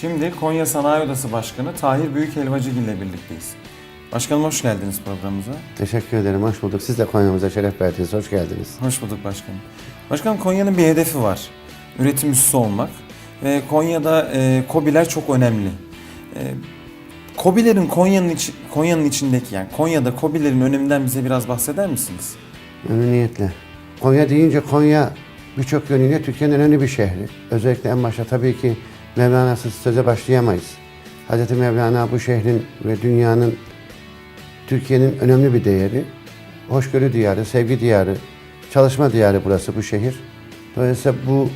Şimdi Konya Sanayi Odası Başkanı Tahir Büyükhelvacıgil ile birlikteyiz. Başkanım hoş geldiniz programımıza. Teşekkür ederim, hoş bulduk. Siz de Konya'mıza şeref verdiniz, hoş geldiniz. Hoş bulduk başkanım. Başkanım Konya'nın bir hedefi var. Üretim üssü olmak. Ve Konya'da e, KOBİ'ler çok önemli. E, KOBİ'lerin Konya'nın iç, Konya'nın içindeki yani Konya'da KOBİ'lerin öneminden bize biraz bahseder misiniz? Memnuniyetle. Konya deyince Konya birçok yönüyle Türkiye'nin önemli bir şehri. Özellikle en başta tabii ki Mevlana'sız söze başlayamayız. Hz. Mevlana bu şehrin ve dünyanın, Türkiye'nin önemli bir değeri. Hoşgörü diyarı, sevgi diyarı, çalışma diyarı burası bu şehir. Dolayısıyla bu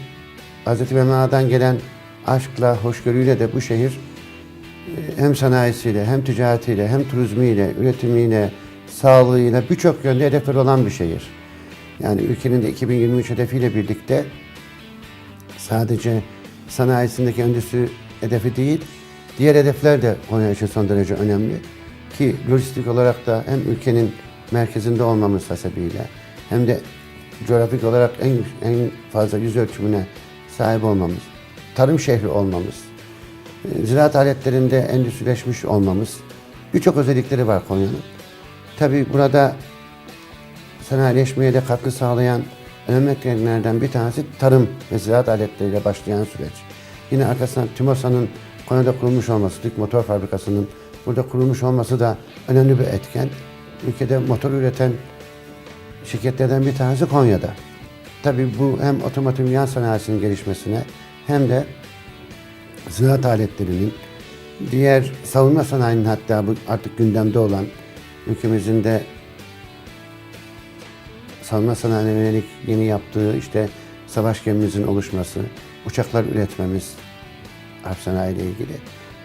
Hz. Mevlana'dan gelen aşkla, hoşgörüyle de bu şehir e, hem sanayisiyle, hem ticaretiyle, hem turizmiyle, üretimiyle, sağlığıyla birçok yönde hedefleri olan bir şehir. Yani ülkenin de 2023 hedefiyle birlikte sadece sanayisindeki endüstri hedefi değil, diğer hedefler de Konya için son derece önemli. Ki lojistik olarak da hem ülkenin merkezinde olmamız hasebiyle hem de coğrafik olarak en, en fazla yüz ölçümüne sahip olmamız, tarım şehri olmamız, e, ziraat aletlerinde endüstrileşmiş olmamız birçok özellikleri var Konya'nın. Tabii burada sanayileşmeye de katkı sağlayan önemli etkenlerden bir tanesi tarım ve ziraat aletleriyle başlayan süreç. Yine arkasından TÜMOSA'nın Konya'da kurulmuş olması, Türk Motor Fabrikası'nın burada kurulmuş olması da önemli bir etken. Ülkede motor üreten şirketlerden bir tanesi Konya'da. Tabii bu hem otomotiv yan sanayisinin gelişmesine hem de ziraat aletlerinin, diğer savunma sanayinin hatta bu artık gündemde olan ülkemizin de savunma sanayine yönelik yeni yaptığı işte savaş gemimizin oluşması, uçaklar üretmemiz, harp sanayi ile ilgili.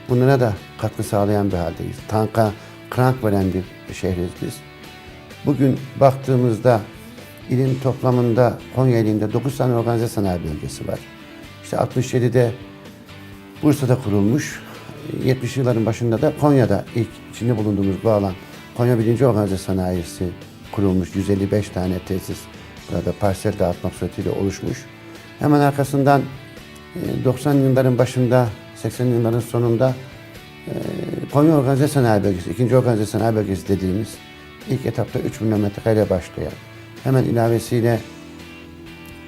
Bunlara da katkı sağlayan bir haldeyiz. Tanka krank veren bir şehriz biz. Bugün baktığımızda ilin toplamında Konya ilinde 9 tane organize sanayi bölgesi var. İşte 67'de Bursa'da kurulmuş. 70'li yılların başında da Konya'da ilk içinde bulunduğumuz bu alan Konya 1. Organize Sanayisi kurulmuş. 155 tane tesis burada parsel dağıtmak suretiyle oluşmuş. Hemen arkasından e, 90 yılların başında 80 yılların sonunda e, Konya Organize Sanayi Bölgesi, ikinci Organize Sanayi Bölgesi dediğimiz ilk etapta 3 milyon metrekare başlayan hemen ilavesiyle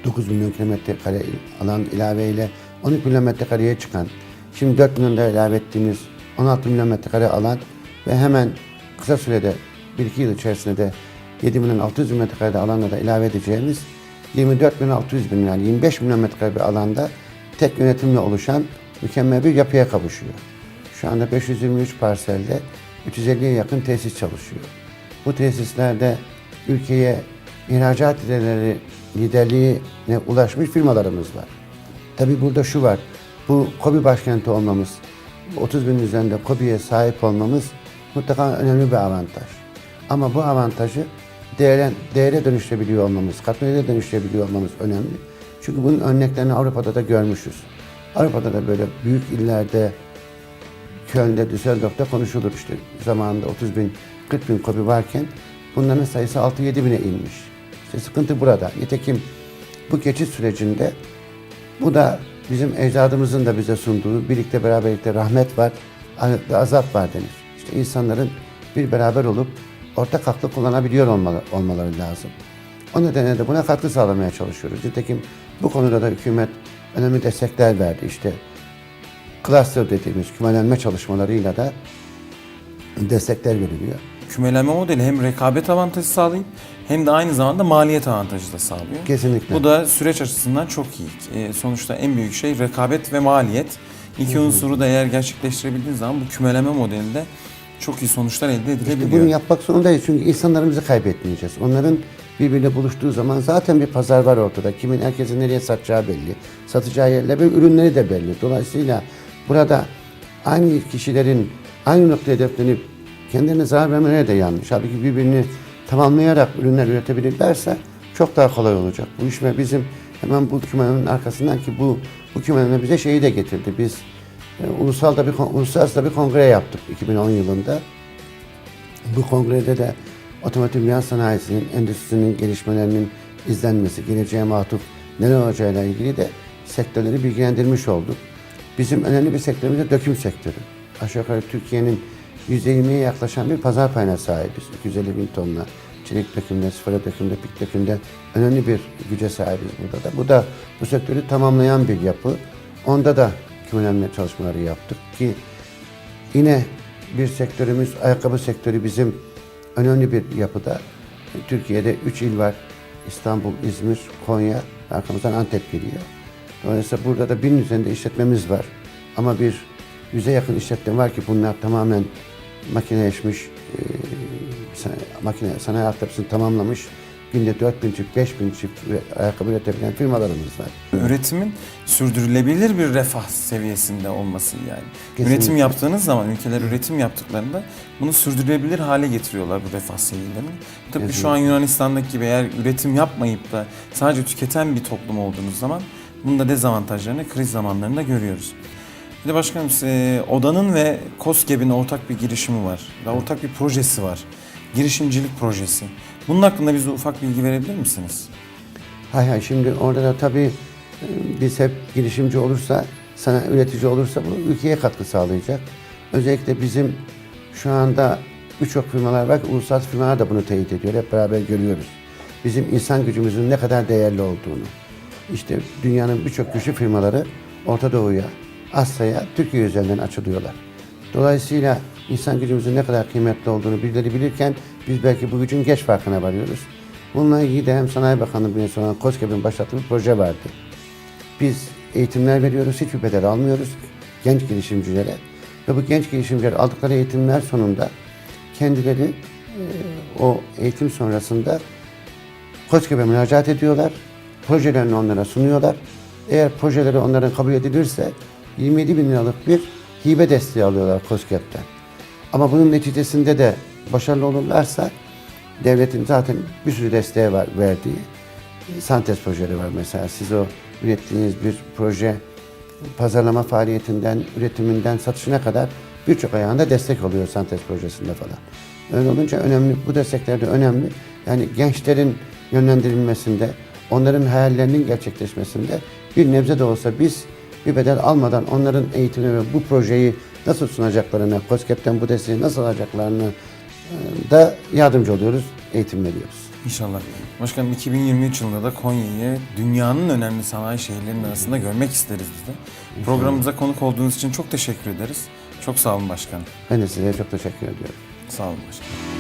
9 milyon kilometre kare alan ilaveyle 12 milyon metrekareye çıkan, şimdi 4 milyon da ilave ettiğimiz 16 milyon metrekare alan ve hemen kısa sürede 1-2 yıl içerisinde de 7 milyon 600 bin metrekare alanla da ilave edeceğimiz 24 milyon 600 bin yani 25 milyon metrekare bir alanda tek yönetimle oluşan mükemmel bir yapıya kavuşuyor. Şu anda 523 parselde 350'ye yakın tesis çalışıyor. Bu tesislerde ülkeye ihracat liderleri liderliğine ulaşmış firmalarımız var. Tabii burada şu var. Bu KOBİ başkenti olmamız, 30 bin üzerinde KOBİ'ye sahip olmamız mutlaka önemli bir avantaj. Ama bu avantajı değere, değere dönüştürebiliyor olmamız, katma değere dönüştürebiliyor olmamız önemli. Çünkü bunun örneklerini Avrupa'da da görmüşüz. Avrupa'da da böyle büyük illerde, Köln'de, Düsseldorf'ta konuşulur işte. Zamanında 30 bin, 40 bin kobi varken bunların sayısı 6-7 bine inmiş. İşte sıkıntı burada. Nitekim bu geçiş sürecinde bu da bizim ecdadımızın da bize sunduğu birlikte beraberlikte rahmet var, azap var denir. İşte insanların bir beraber olup ortak aklı kullanabiliyor olmaları lazım. O nedenle de buna katkı sağlamaya çalışıyoruz. Nitekim bu konuda da hükümet önemli destekler verdi. İşte cluster dediğimiz kümelenme çalışmalarıyla da destekler veriliyor. Kümelenme modeli hem rekabet avantajı sağlayıp hem de aynı zamanda maliyet avantajı da sağlıyor. Kesinlikle. Bu da süreç açısından çok iyi. E, sonuçta en büyük şey rekabet ve maliyet. İki unsuru da eğer gerçekleştirebildiğiniz zaman bu kümeleme modelinde çok iyi sonuçlar elde İşte edilebiliyor. bunu yapmak zorundayız çünkü insanlarımızı kaybetmeyeceğiz. Onların birbiriyle buluştuğu zaman zaten bir pazar var ortada. Kimin herkesin nereye satacağı belli. Satacağı yerler ve ürünleri de belli. Dolayısıyla burada aynı kişilerin aynı noktaya hedeflenip kendilerine zarar vermeleri de yanlış. Halbuki birbirini tamamlayarak ürünler üretebilirlerse çok daha kolay olacak. Bu iş ve bizim hemen bu kümenin arkasından ki bu bu kümenin bize şeyi de getirdi. Biz ulusal da bir uluslararası da bir kongre yaptık 2010 yılında. Bu kongrede de otomotiv yan sanayisinin, endüstrinin gelişmelerinin izlenmesi, geleceğe matuf neler olacağıyla ilgili de sektörleri bilgilendirmiş olduk. Bizim önemli bir sektörümüz de döküm sektörü. Aşağı yukarı Türkiye'nin %20'ye yaklaşan bir pazar payına sahibiz. 250 bin tonla çelik dökümde, sıfıra dökümde, pik dökümde önemli bir güce sahibiz burada da. Bu da bu sektörü tamamlayan bir yapı. Onda da kümelenme çalışmaları yaptık ki yine bir sektörümüz, ayakkabı sektörü bizim önemli bir yapıda. Türkiye'de 3 il var. İstanbul, İzmir, Konya, arkamızdan Antep geliyor. Dolayısıyla burada da binin üzerinde işletmemiz var. Ama bir yüze yakın işletme var ki bunlar tamamen makineleşmiş, e, makine sanayi altyapısını tamamlamış. Günde 4000 çift, 5000 çift üre- ayakkabı üretebilen firmalarımız var. Üretimin sürdürülebilir bir refah seviyesinde olması yani. Kesinlikle. Üretim yaptığınız zaman ülkeler üretim yaptıklarında bunu sürdürülebilir hale getiriyorlar bu refah seviyelerini. Tıpkı şu an Yunanistan'daki gibi eğer üretim yapmayıp da sadece tüketen bir toplum olduğunuz zaman bunun da dezavantajlarını kriz zamanlarında görüyoruz. Bir de başkanım e, Oda'nın ve KOSGEB'in ortak bir girişimi var. Ve ortak bir projesi var. Girişimcilik projesi. Bunun hakkında bize ufak bilgi verebilir misiniz? Hay hay şimdi orada da tabii e, biz hep girişimci olursa, sana üretici olursa bu ülkeye katkı sağlayacak. Özellikle bizim şu anda birçok firmalar var ki uluslararası firmalar da bunu teyit ediyor. Hep beraber görüyoruz. Bizim insan gücümüzün ne kadar değerli olduğunu. İşte dünyanın birçok güçlü firmaları Orta Doğu'ya, Asya'ya, Türkiye üzerinden açılıyorlar. Dolayısıyla insan gücümüzün ne kadar kıymetli olduğunu birileri bilirken biz belki bu gücün geç farkına varıyoruz. Bununla ilgili de hem Sanayi Bakanlığı bünyesinde olan KOSGEB'in başlattığı bir proje vardı. Biz eğitimler veriyoruz, hiçbir bedel almıyoruz genç girişimcilere. Ve bu genç girişimciler aldıkları eğitimler sonunda kendileri e, o eğitim sonrasında KOSGEB'e müracaat ediyorlar. Projelerini onlara sunuyorlar. Eğer projeleri onların kabul edilirse 27 bin liralık bir hibe desteği alıyorlar KOSGEB'den. Ama bunun neticesinde de başarılı olurlarsa devletin zaten bir sürü desteği var verdiği santez projeleri var mesela. Siz o ürettiğiniz bir proje pazarlama faaliyetinden, üretiminden satışına kadar birçok ayağında destek oluyor santez projesinde falan. Öyle olunca önemli, bu destekler de önemli. Yani gençlerin yönlendirilmesinde, onların hayallerinin gerçekleşmesinde bir nebze de olsa biz bir bedel almadan onların eğitimi ve bu projeyi nasıl sunacaklarına, COSGAP'ten bu desteği nasıl alacaklarını da yardımcı oluyoruz, eğitim veriyoruz. İnşallah. Başkanım 2023 yılında da Konya'yı dünyanın önemli sanayi şehirlerinin arasında görmek isteriz biz de. Programımıza konuk olduğunuz için çok teşekkür ederiz. Çok sağ olun başkanım. Ben de size çok teşekkür ediyorum. Sağ olun başkanım.